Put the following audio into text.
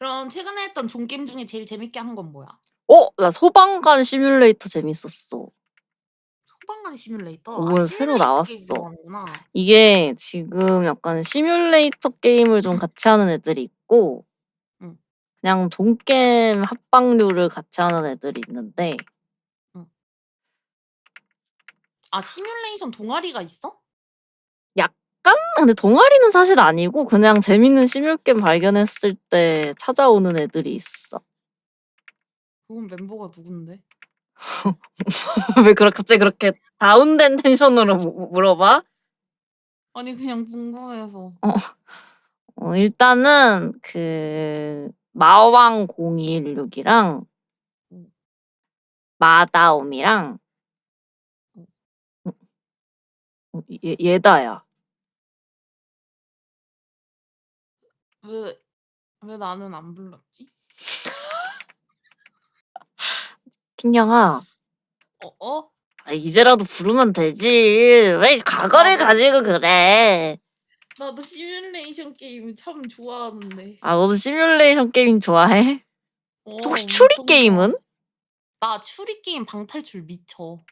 그럼 최근에 했던 종 게임 중에 제일 재밌게 한 건 뭐야? 어, 나 소방관 시뮬레이터 재밌었어. 소방관 시뮬레이터. 아, 새로 시뮬레이터 나왔어. 좋아하는구나. 이게 지금 약간 시뮬레이터 게임을 좀 같이 하는 애들이 있고 응. 그냥 종 게임 합방류를 같이 하는 애들이 있는데 아 시뮬레이션 동아리가 있어? 약간 근데 동아리는 사실 아니고 그냥 재밌는 시뮬 게임 발견했을 때 찾아오는 애들이 있어. 그건 멤버가 누군데? 왜 그렇게 갑자기 그렇게 다운된 텐션으로 무- 물어봐? 아니 그냥 궁금해서. 어, 일단은 그 마왕 0216이랑 응. 마다옴이랑 응. 어, 얘, 얘다야. 왜, 왜 나는 안 불렀지? 킨영아, 어? 어? 아, 이제라도 부르면 되지. 왜 과거를 나도- 가지고 그래? 나도 시뮬레이션 게임 참 좋아하는데. 아, 너도 시뮬레이션 게임 좋아해? 어, 혹시 추리 엄청 게임은? 좋아하지. 나 추리 게임 방탈출 미쳐.